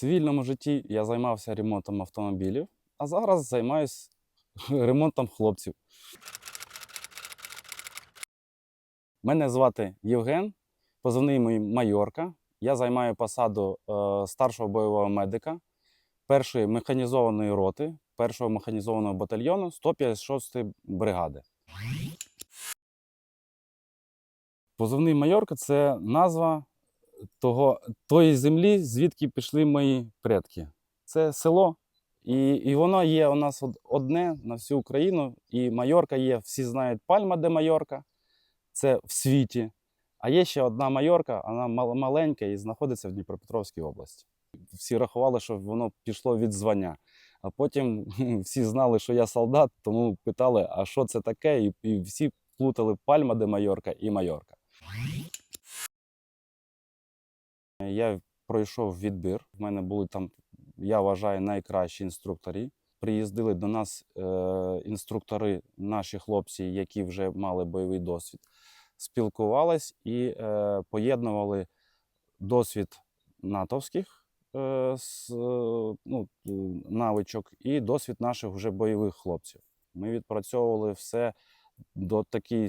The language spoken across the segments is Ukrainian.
цивільному житті я займався ремонтом автомобілів, а зараз займаюся ремонтом хлопців. Мене звати Євген, позивний мій майорка. Я займаю посаду е, старшого бойового медика першої механізованої роти, першого механізованого батальйону 156-ї бригади. Позивний майорка це назва того, тої землі, звідки пішли мої предки. Це село, і, і воно є у нас одне на всю Україну. І Майорка є, всі знають Пальма де Майорка, це в світі. А є ще одна Майорка, вона маленька і знаходиться в Дніпропетровській області. Всі рахували, що воно пішло від звання. А потім всі знали, що я солдат, тому питали, а що це таке? І, всі плутали Пальма де Майорка і Майорка. Я пройшов відбір. В мене були там, я вважаю, найкращі інструктори. Приїздили до нас е, інструктори, наші хлопці, які вже мали бойовий досвід, спілкувались і е, поєднували досвід натовських е, з, е, ну, навичок і досвід наших вже бойових хлопців. Ми відпрацьовували все до такої,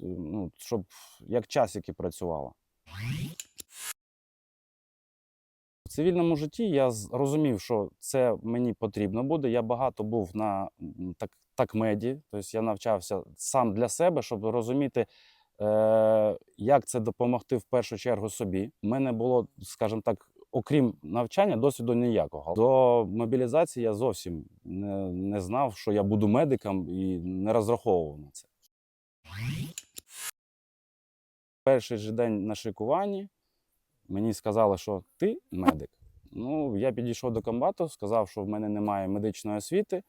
ну, щоб як часики працювало. Цивільному житті я з- розумів, що це мені потрібно буде. Я багато був на так, так меді, тобто я навчався сам для себе, щоб розуміти, е, як це допомогти в першу чергу собі. У мене було, скажімо так, окрім навчання, досвіду ніякого. До мобілізації я зовсім не, не знав, що я буду медиком і не розраховував на це. Перший же день на шикуванні мені сказали, що ти медик. Ну, я підійшов до комбату, сказав, що в мене немає медичної освіти.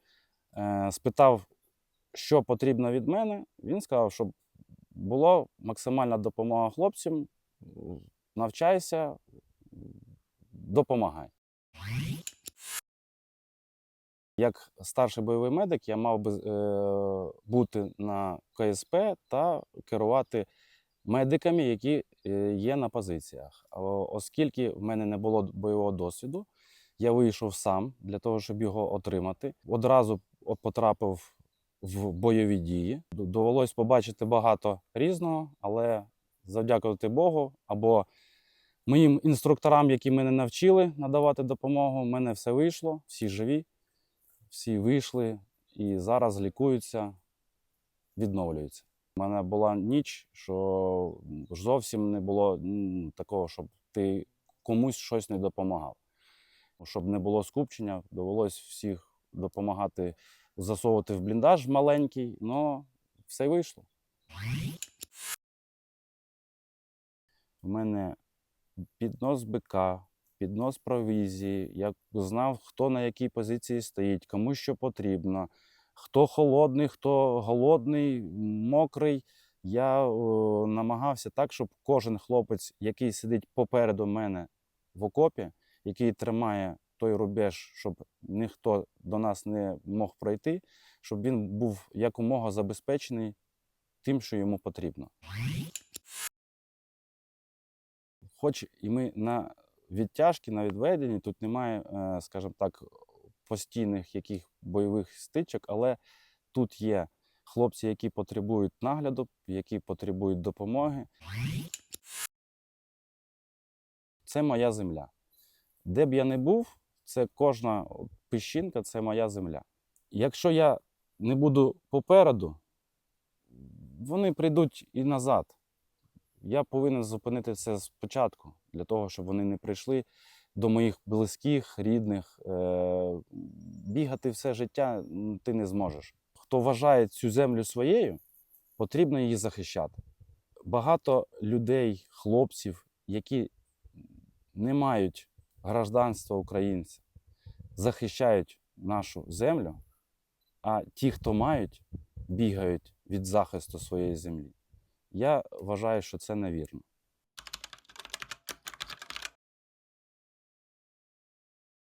Е, спитав, що потрібно від мене. Він сказав, щоб була максимальна допомога хлопцям. Навчайся, допомагай. Як старший бойовий медик, я мав би е, бути на КСП та керувати медиками, які е, є на позиціях. Оскільки в мене не було бойового досвіду, я вийшов сам для того, щоб його отримати. Одразу потрапив в бойові дії. Довелось побачити багато різного, але завдякувати Богу або моїм інструкторам, які мене навчили надавати допомогу, в мене все вийшло, всі живі, всі вийшли і зараз лікуються, відновлюються. У мене була ніч, що зовсім не було такого, щоб ти комусь щось не допомагав. Щоб не було скупчення, довелось всіх допомагати засовувати в бліндаж маленький, але все вийшло. У мене піднос бика, піднос провізії. Я знав, хто на якій позиції стоїть, кому що потрібно, хто холодний, хто голодний, мокрий. Я о, намагався так, щоб кожен хлопець, який сидить попереду мене в окопі, який тримає той рубеж, щоб ніхто до нас не мог пройти, щоб він був якомога забезпечений тим, що йому потрібно. Хоч і ми на відтяжки, на відведенні, тут немає, е, скажімо так, постійних яких бойових стичок, але тут є хлопці, які потребують нагляду, які потребують допомоги. Це моя земля. Де б я не був, це кожна піщинка це моя земля. Якщо я не буду попереду, вони прийдуть і назад. Я повинен зупинити це спочатку, для того, щоб вони не прийшли до моїх близьких, рідних. Е, Бігати все життя ти не зможеш. Хто вважає цю землю своєю, потрібно її захищати. Багато людей, хлопців, які не мають гражданства українця, захищають нашу землю, а ті, хто мають, бігають від захисту своєї землі. Я вважаю, що це невірно.